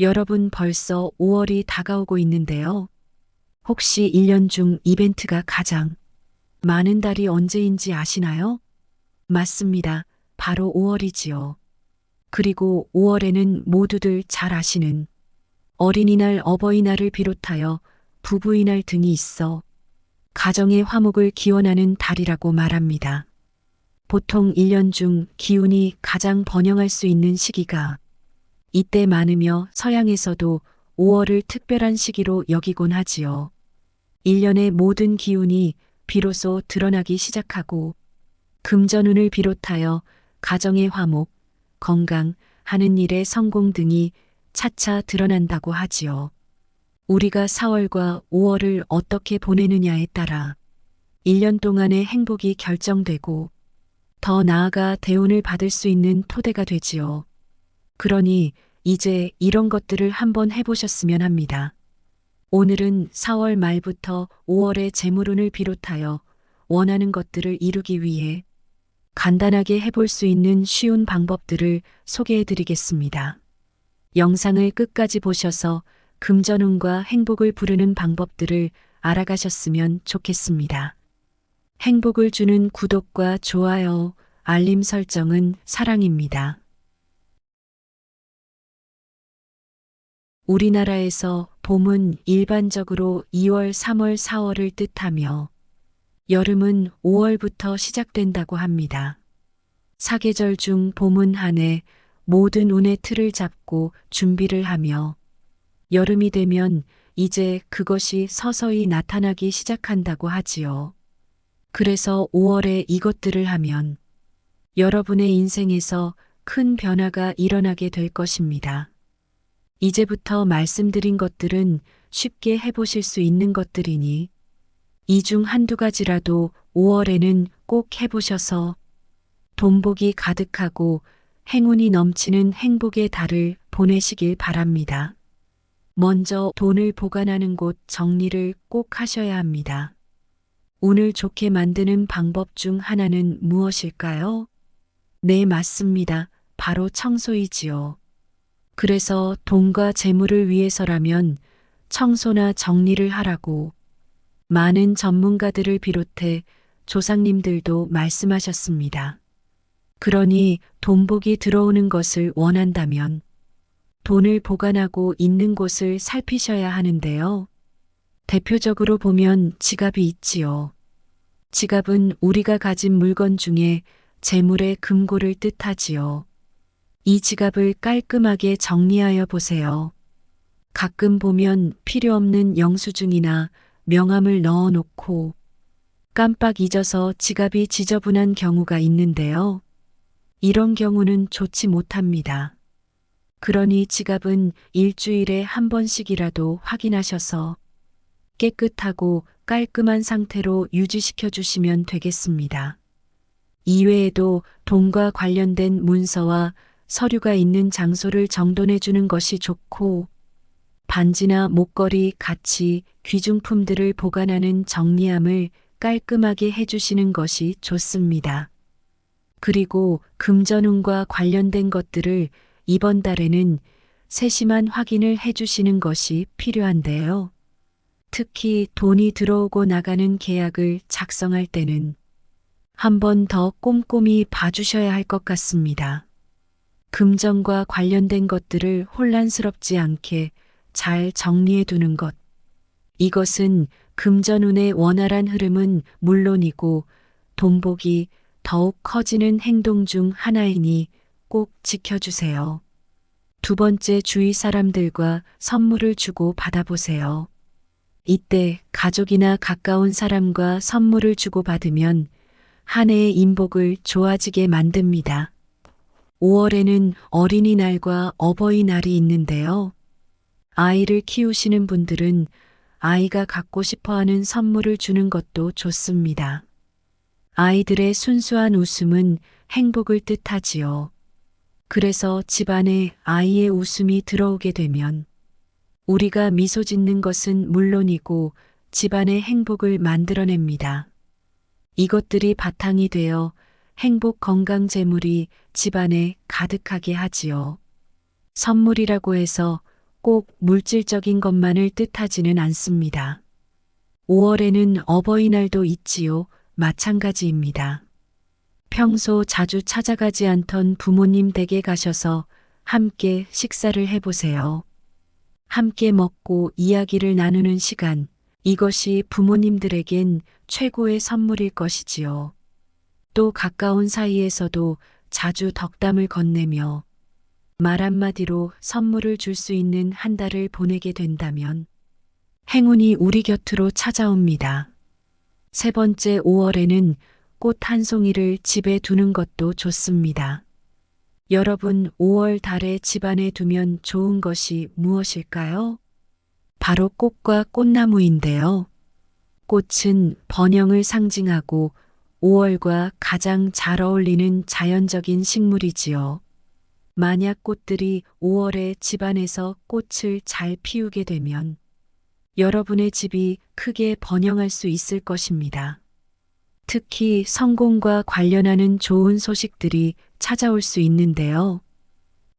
여러분 벌써 5월이 다가오고 있는데요. 혹시 1년 중 이벤트가 가장 많은 달이 언제인지 아시나요? 맞습니다. 바로 5월이지요. 그리고 5월에는 모두들 잘 아시는 어린이날, 어버이날을 비롯하여 부부이날 등이 있어 가정의 화목을 기원하는 달이라고 말합니다. 보통 1년 중 기운이 가장 번영할 수 있는 시기가 이때 많으며 서양에서도 5월을 특별한 시기로 여기곤 하지요. 1년의 모든 기운이 비로소 드러나기 시작하고 금전운을 비롯하여 가정의 화목, 건강, 하는 일의 성공 등이 차차 드러난다고 하지요. 우리가 4월과 5월을 어떻게 보내느냐에 따라 1년 동안의 행복이 결정되고 더 나아가 대운을 받을 수 있는 토대가 되지요. 그러니 이제 이런 것들을 한번 해보셨으면 합니다. 오늘은 4월 말부터 5월의 재물운을 비롯하여 원하는 것들을 이루기 위해 간단하게 해볼 수 있는 쉬운 방법들을 소개해 드리겠습니다. 영상을 끝까지 보셔서 금전운과 행복을 부르는 방법들을 알아가셨으면 좋겠습니다. 행복을 주는 구독과 좋아요, 알림 설정은 사랑입니다. 우리나라에서 봄은 일반적으로 2월, 3월, 4월을 뜻하며 여름은 5월부터 시작된다고 합니다. 사계절 중 봄은 한 해 모든 운의 틀을 잡고 준비를 하며 여름이 되면 이제 그것이 서서히 나타나기 시작한다고 하지요. 그래서 5월에 이것들을 하면 여러분의 인생에서 큰 변화가 일어나게 될 것입니다. 이제부터 말씀드린 것들은 쉽게 해보실 수 있는 것들이니 이 중 한두 가지라도 5월에는 꼭 해보셔서 돈복이 가득하고 행운이 넘치는 행복의 달을 보내시길 바랍니다. 먼저 돈을 보관하는 곳 정리를 꼭 하셔야 합니다. 운을 좋게 만드는 방법 중 하나는 무엇일까요? 네, 맞습니다. 바로 청소이지요. 그래서 돈과 재물을 위해서라면 청소나 정리를 하라고 많은 전문가들을 비롯해 조상님들도 말씀하셨습니다. 그러니 돈복이 들어오는 것을 원한다면 돈을 보관하고 있는 곳을 살피셔야 하는데요. 대표적으로 보면 지갑이 있지요. 지갑은 우리가 가진 물건 중에 재물의 금고를 뜻하지요. 이 지갑을 깔끔하게 정리하여 보세요. 가끔 보면 필요 없는 영수증이나 명함을 넣어 놓고 깜빡 잊어서 지갑이 지저분한 경우가 있는데요. 이런 경우는 좋지 못합니다. 그러니 지갑은 일주일에 한 번씩이라도 확인하셔서 깨끗하고 깔끔한 상태로 유지시켜 주시면 되겠습니다. 이외에도 돈과 관련된 문서와 서류가 있는 장소를 정돈해 주는 것이 좋고 반지나 목걸이, 같이 귀중품들을 보관하는 정리함을 깔끔하게 해주시는 것이 좋습니다. 그리고 금전운과 관련된 것들을 이번 달에는 세심한 확인을 해주시는 것이 필요한데요. 특히 돈이 들어오고 나가는 계약을 작성할 때는 한 번 더 꼼꼼히 봐주셔야 할 것 같습니다. 금전과 관련된 것들을 혼란스럽지 않게 잘 정리해 두는 것. 이것은 금전운의 원활한 흐름은 물론이고 돈복이 더욱 커지는 행동 중 하나이니 꼭 지켜주세요. 두 번째 주위 사람들과 선물을 주고 받아보세요. 이때 가족이나 가까운 사람과 선물을 주고받으면 한 해의 인복을 좋아지게 만듭니다. 5월에는 어린이날과 어버이날이 있는데요. 아이를 키우시는 분들은 아이가 갖고 싶어 하는 선물을 주는 것도 좋습니다. 아이들의 순수한 웃음은 행복을 뜻하지요. 그래서 집안에 아이의 웃음이 들어오게 되면 우리가 미소 짓는 것은 물론이고 집안의 행복을 만들어냅니다. 이것들이 바탕이 되어 행복 건강 재물이 집안에 가득하게 하지요. 선물이라고 해서 꼭 물질적인 것만을 뜻하지는 않습니다. 5월에는 어버이날도 있지요. 마찬가지입니다. 평소 자주 찾아가지 않던 부모님 댁에 가셔서 함께 식사를 해보세요. 함께 먹고 이야기를 나누는 시간, 이것이 부모님들에겐 최고의 선물일 것이지요. 또 가까운 사이에서도 자주 덕담을 건네며 말 한마디로 선물을 줄 수 있는 한 달을 보내게 된다면 행운이 우리 곁으로 찾아옵니다. 세 번째 5월에는 꽃 한 송이를 집에 두는 것도 좋습니다. 여러분 5월 달에 집안에 두면 좋은 것이 무엇일까요? 바로 꽃과 꽃나무인데요. 꽃은 번영을 상징하고 5월과 가장 잘 어울리는 자연적인 식물이지요. 만약 꽃들이 5월에 집안에서 꽃을 잘 피우게 되면 여러분의 집이 크게 번영할 수 있을 것입니다. 특히 성공과 관련하는 좋은 소식들이 찾아올 수 있는데요.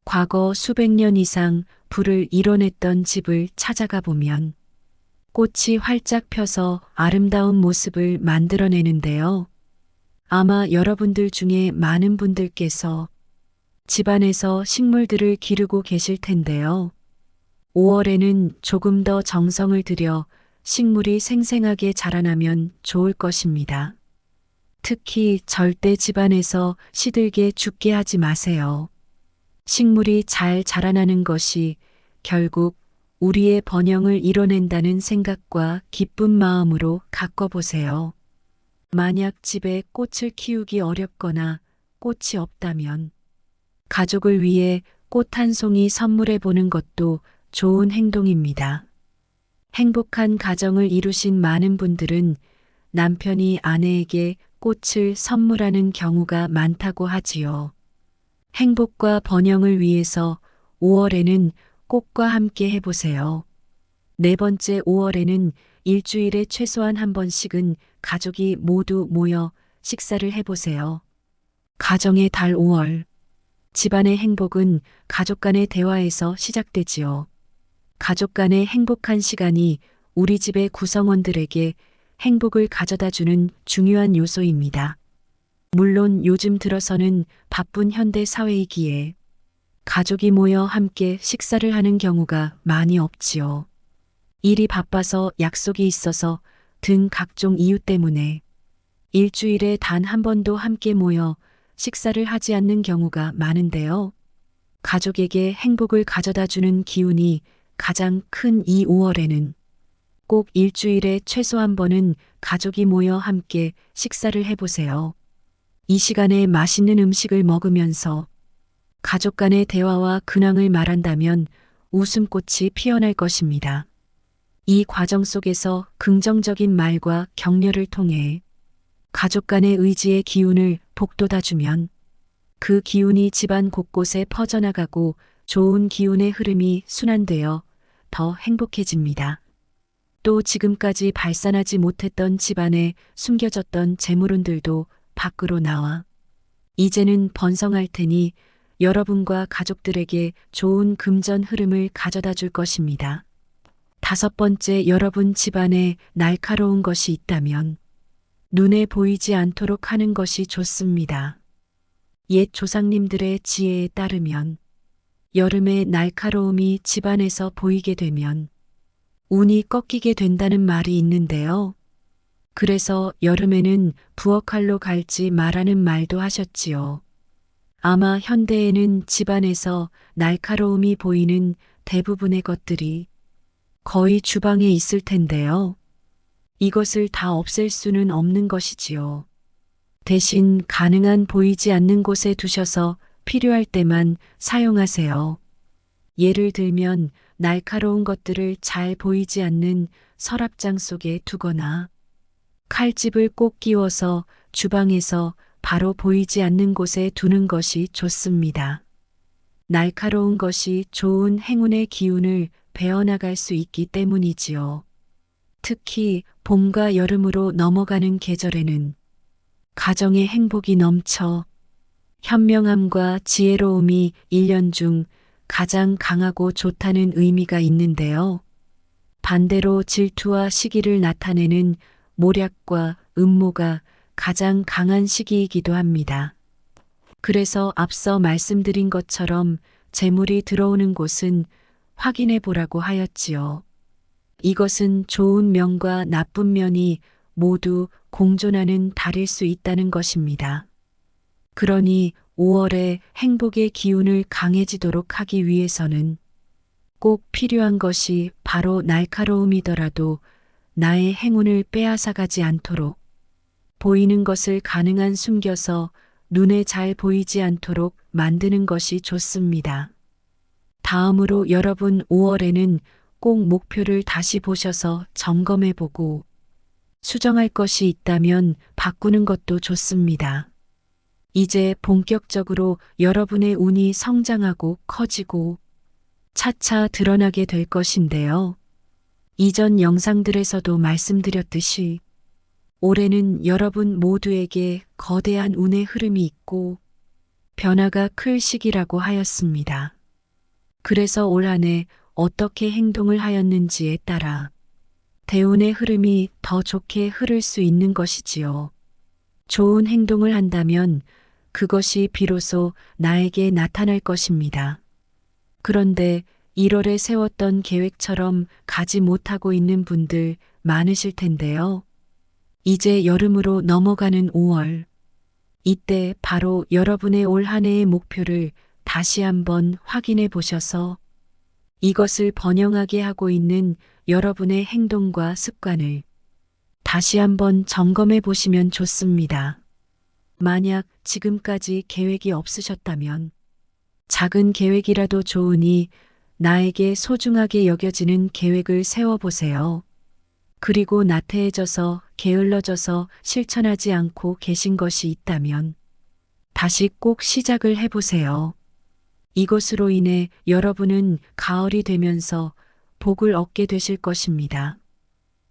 과거 수백 년 이상 불을 이뤄냈던 집을 찾아가 보면 꽃이 활짝 펴서 아름다운 모습을 만들어내는데요. 아마 여러분들 중에 많은 분들께서 집안에서 식물들을 기르고 계실 텐데요. 5월에는 조금 더 정성을 들여 식물이 생생하게 자라나면 좋을 것입니다. 특히 절대 집안에서 시들게 죽게 하지 마세요. 식물이 잘 자라나는 것이 결국 우리의 번영을 이뤄낸다는 생각과 기쁜 마음으로 가꿔보세요. 만약 집에 꽃을 키우기 어렵거나 꽃이 없다면 가족을 위해 꽃 한 송이 선물해 보는 것도 좋은 행동입니다. 행복한 가정을 이루신 많은 분들은 남편이 아내에게 꽃을 선물하는 경우가 많다고 하지요. 행복과 번영을 위해서 5월에는 꽃과 함께 해보세요. 네 번째 5월에는 일주일에 최소한 한 번씩은 가족이 모두 모여 식사를 해보세요. 가정의 달 5월. 집안의 행복은 가족 간의 대화에서 시작되지요. 가족 간의 행복한 시간이 우리 집의 구성원들에게 행복을 가져다 주는 중요한 요소입니다. 물론 요즘 들어서는 바쁜 현대 사회이기에 가족이 모여 함께 식사를 하는 경우가 많이 없지요. 일이 바빠서 약속이 있어서 등 각종 이유 때문에 일주일에 단 한 번도 함께 모여 식사를 하지 않는 경우가 많은데요. 가족에게 행복을 가져다 주는 기운이 가장 큰 이 5월에는 꼭 일주일에 최소 한 번은 가족이 모여 함께 식사를 해보세요. 이 시간에 맛있는 음식을 먹으면서 가족 간의 대화와 근황을 말한다면 웃음꽃이 피어날 것입니다. 이 과정 속에서 긍정적인 말과 격려를 통해 가족 간의 의지의 기운을 복돋아 주면 그 기운이 집안 곳곳에 퍼져나가고 좋은 기운의 흐름이 순환되어 더 행복해집니다. 또 지금까지 발산하지 못했던 집안에 숨겨졌던 재물운들도 밖으로 나와 이제는 번성할 테니 여러분과 가족들에게 좋은 금전 흐름을 가져다 줄 것입니다. 다섯 번째 여러분 집안에 날카로운 것이 있다면 눈에 보이지 않도록 하는 것이 좋습니다. 옛 조상님들의 지혜에 따르면 여름에 날카로움이 집안에서 보이게 되면 운이 꺾이게 된다는 말이 있는데요. 그래서 여름에는 부엌칼로 갈지 말라는 말도 하셨지요. 아마 현대에는 집안에서 날카로움이 보이는 대부분의 것들이 거의 주방에 있을 텐데요. 이것을 다 없앨 수는 없는 것이지요. 대신 가능한 보이지 않는 곳에 두셔서 필요할 때만 사용하세요. 예를 들면 날카로운 것들을 잘 보이지 않는 서랍장 속에 두거나 칼집을 꼭 끼워서 주방에서 바로 보이지 않는 곳에 두는 것이 좋습니다. 날카로운 것이 좋은 행운의 기운을 베어나갈 수 있기 때문이지요. 특히 봄과 여름으로 넘어가는 계절에는 가정의 행복이 넘쳐 현명함과 지혜로움이 1년 중 가장 강하고 좋다는 의미가 있는데요. 반대로 질투와 시기를 나타내는 모략과 음모가 가장 강한 시기이기도 합니다. 그래서 앞서 말씀드린 것처럼 재물이 들어오는 곳은 확인해 보라고 하였지요. 이것은 좋은 면과 나쁜 면이 모두 공존하는 달일 수 있다는 것입니다. 그러니 5월에 행복의 기운을 강해지도록 하기 위해서는 꼭 필요한 것이 바로 날카로움이더라도 나의 행운을 빼앗아가지 않도록 보이는 것을 가능한 숨겨서 눈에 잘 보이지 않도록 만드는 것이 좋습니다. 다음으로 여러분 5월에는 꼭 목표를 다시 보셔서 점검해 보고 수정할 것이 있다면 바꾸는 것도 좋습니다. 이제 본격적으로 여러분의 운이 성장하고 커지고 차차 드러나게 될 것인데요. 이전 영상들에서도 말씀드렸듯이 올해는 여러분 모두에게 거대한 운의 흐름이 있고 변화가 클 시기라고 하였습니다. 그래서 올 한 해 어떻게 행동을 하였는지에 따라 대운의 흐름이 더 좋게 흐를 수 있는 것이지요. 좋은 행동을 한다면 그것이 비로소 나에게 나타날 것입니다. 그런데 1월에 세웠던 계획처럼 가지 못하고 있는 분들 많으실 텐데요. 이제 여름으로 넘어가는 5월. 이때 바로 여러분의 올 한 해의 목표를 다시 한번 확인해 보셔서 이것을 번영하게 하고 있는 여러분의 행동과 습관을 다시 한번 점검해 보시면 좋습니다. 만약 지금까지 계획이 없으셨다면 작은 계획이라도 좋으니 나에게 소중하게 여겨지는 계획을 세워보세요. 그리고 나태해져서 게을러져서 실천하지 않고 계신 것이 있다면 다시 꼭 시작을 해보세요. 이것으로 인해 여러분은 가을이 되면서 복을 얻게 되실 것입니다.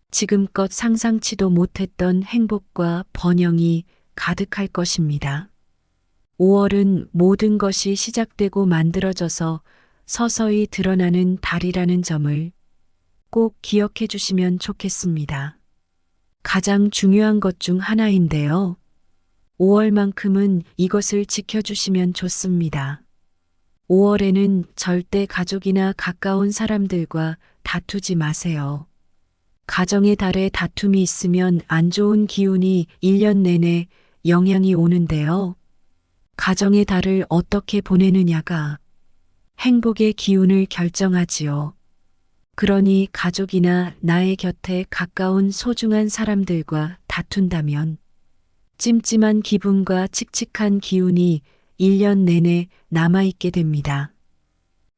지금껏 상상치도 못했던 행복과 번영이 가득할 것입니다. 5월은 모든 것이 시작되고 만들어져서 서서히 드러나는 달이라는 점을 꼭 기억해 주시면 좋겠습니다. 가장 중요한 것 중 하나인데요. 5월만큼은 이것을 지켜주시면 좋습니다. 5월에는 절대 가족이나 가까운 사람들과 다투지 마세요. 가정의 달에 다툼이 있으면 안 좋은 기운이 1년 내내 영향이 오는데요. 가정의 달을 어떻게 보내느냐가 행복의 기운을 결정하지요. 그러니 가족이나 나의 곁에 가까운 소중한 사람들과 다툰다면 찜찜한 기분과 칙칙한 기운이 1년 내내 남아있게 됩니다.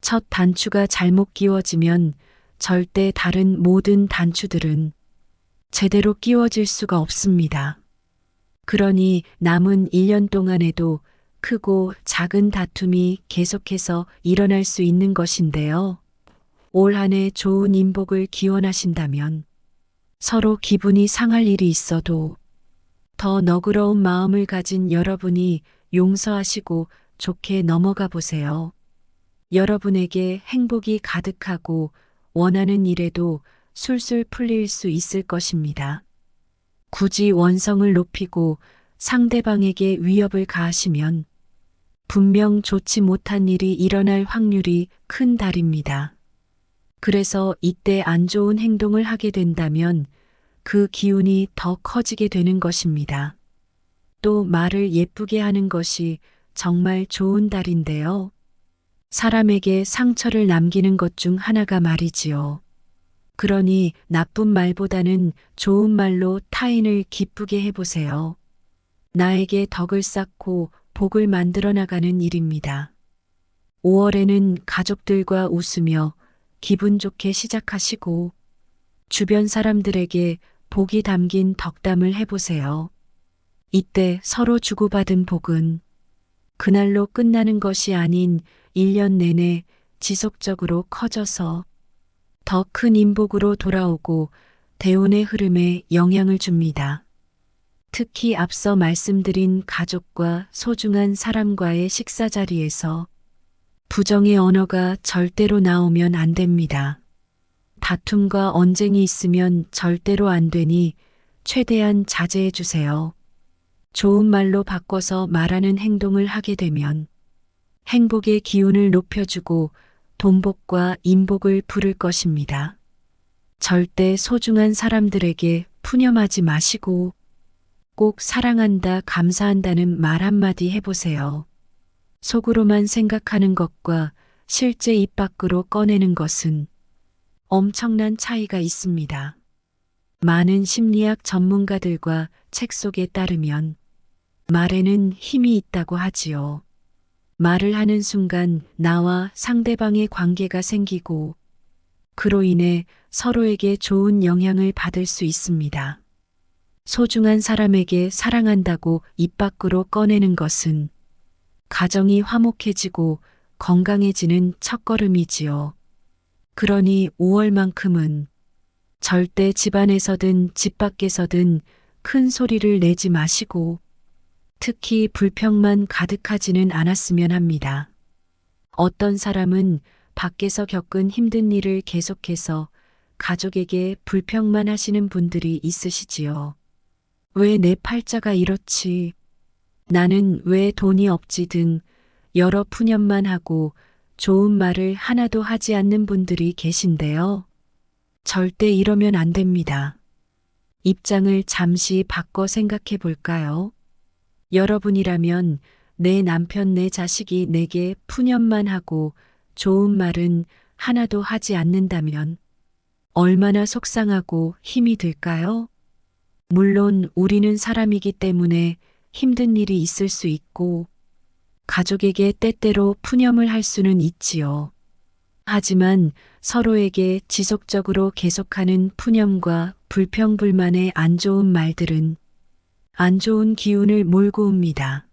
첫 단추가 잘못 끼워지면 절대 다른 모든 단추들은 제대로 끼워질 수가 없습니다. 그러니 남은 1년 동안에도 크고 작은 다툼이 계속해서 일어날 수 있는 것인데요. 올 한 해 좋은 인복을 기원하신다면 서로 기분이 상할 일이 있어도 더 너그러운 마음을 가진 여러분이 용서하시고 좋게 넘어가 보세요. 여러분에게 행복이 가득하고 원하는 일에도 술술 풀릴 수 있을 것입니다. 굳이 원성을 높이고 상대방에게 위협을 가하시면 분명 좋지 못한 일이 일어날 확률이 큰 달입니다. 그래서 이때 안 좋은 행동을 하게 된다면 그 기운이 더 커지게 되는 것입니다. 또 말을 예쁘게 하는 것이 정말 좋은 달인데요. 사람에게 상처를 남기는 것 중 하나가 말이지요. 그러니 나쁜 말보다는 좋은 말로 타인을 기쁘게 해보세요. 나에게 덕을 쌓고 복을 만들어 나가는 일입니다. 5월에는 가족들과 웃으며 기분 좋게 시작하시고 주변 사람들에게 복이 담긴 덕담을 해보세요. 이때 서로 주고받은 복은 그날로 끝나는 것이 아닌 1년 내내 지속적으로 커져서 더 큰 인복으로 돌아오고 대운의 흐름에 영향을 줍니다. 특히 앞서 말씀드린 가족과 소중한 사람과의 식사 자리에서 부정의 언어가 절대로 나오면 안 됩니다. 다툼과 언쟁이 있으면 절대로 안 되니 최대한 자제해 주세요. 좋은 말로 바꿔서 말하는 행동을 하게 되면 행복의 기운을 높여주고 돈복과 인복을 부를 것입니다. 절대 소중한 사람들에게 푸념하지 마시고 꼭 사랑한다, 감사한다는 말 한마디 해보세요. 속으로만 생각하는 것과 실제 입 밖으로 꺼내는 것은 엄청난 차이가 있습니다. 많은 심리학 전문가들과 책 속에 따르면 말에는 힘이 있다고 하지요. 말을 하는 순간 나와 상대방의 관계가 생기고 그로 인해 서로에게 좋은 영향을 받을 수 있습니다. 소중한 사람에게 사랑한다고 입 밖으로 꺼내는 것은 가정이 화목해지고 건강해지는 첫걸음이지요. 그러니 5월만큼은 절대 집안에서든 집 밖에서든 큰 소리를 내지 마시고 특히 불평만 가득하지는 않았으면 합니다. 어떤 사람은 밖에서 겪은 힘든 일을 계속해서 가족에게 불평만 하시는 분들이 있으시지요. 왜 내 팔자가 이렇지? 나는 왜 돈이 없지 등 여러 푸념만 하고 좋은 말을 하나도 하지 않는 분들이 계신데요. 절대 이러면 안 됩니다. 입장을 잠시 바꿔 생각해 볼까요? 여러분이라면 내 남편, 내 자식이 내게 푸념만 하고 좋은 말은 하나도 하지 않는다면 얼마나 속상하고 힘이 들까요? 물론 우리는 사람이기 때문에 힘든 일이 있을 수 있고 가족에게 때때로 푸념을 할 수는 있지요. 하지만 서로에게 지속적으로 계속하는 푸념과 불평불만의 안 좋은 말들은 안 좋은 기운을 몰고 옵니다.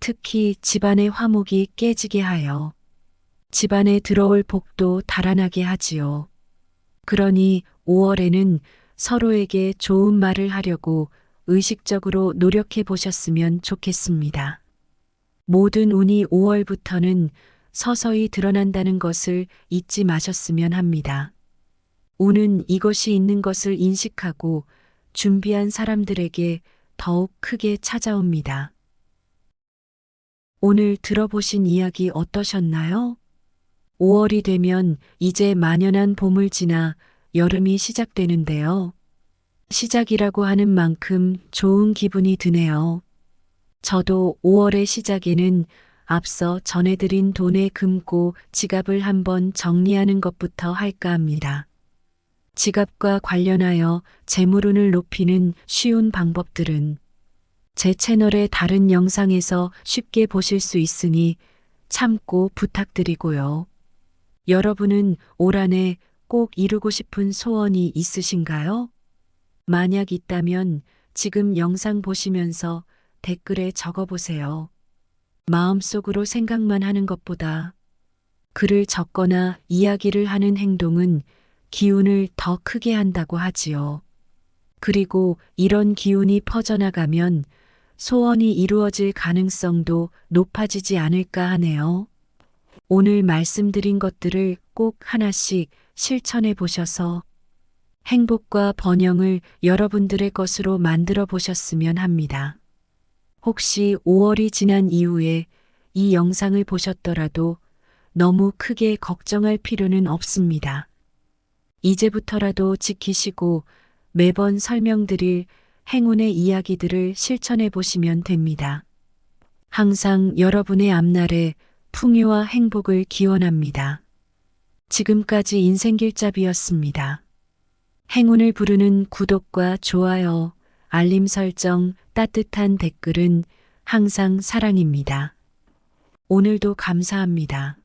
특히 집안의 화목이 깨지게 하여 집안에 들어올 복도 달아나게 하지요. 그러니 5월에는 서로에게 좋은 말을 하려고 의식적으로 노력해 보셨으면 좋겠습니다. 모든 운이 5월부터는 서서히 드러난다는 것을 잊지 마셨으면 합니다. 운은 이것이 있는 것을 인식하고 준비한 사람들에게 더욱 크게 찾아옵니다. 오늘 들어보신 이야기 어떠셨나요? 5월이 되면 이제 만연한 봄을 지나 여름이 시작되는데요. 시작이라고 하는 만큼 좋은 기분이 드네요. 저도 5월의 시작에는 앞서 전해드린 돈에 금고 지갑을 한번 정리하는 것부터 할까 합니다. 지갑과 관련하여 재물운을 높이는 쉬운 방법들은 제 채널의 다른 영상에서 쉽게 보실 수 있으니 참고 부탁드리고요. 여러분은 올 한해 꼭 이루고 싶은 소원이 있으신가요? 만약 있다면 지금 영상 보시면서 댓글에 적어보세요. 마음속으로 생각만 하는 것보다 글을 적거나 이야기를 하는 행동은 기운을 더 크게 한다고 하지요. 그리고 이런 기운이 퍼져나가면 소원이 이루어질 가능성도 높아지지 않을까 하네요. 오늘 말씀드린 것들을 꼭 하나씩 실천해 보셔서 행복과 번영을 여러분들의 것으로 만들어 보셨으면 합니다. 혹시 5월이 지난 이후에 이 영상을 보셨더라도 너무 크게 걱정할 필요는 없습니다. 이제부터라도 지키시고 매번 설명드릴 행운의 이야기들을 실천해 보시면 됩니다. 항상 여러분의 앞날에 풍요와 행복을 기원합니다. 지금까지 인생길잡이였습니다. 행운을 부르는 구독과 좋아요, 알림 설정, 따뜻한 댓글은 항상 사랑입니다. 오늘도 감사합니다.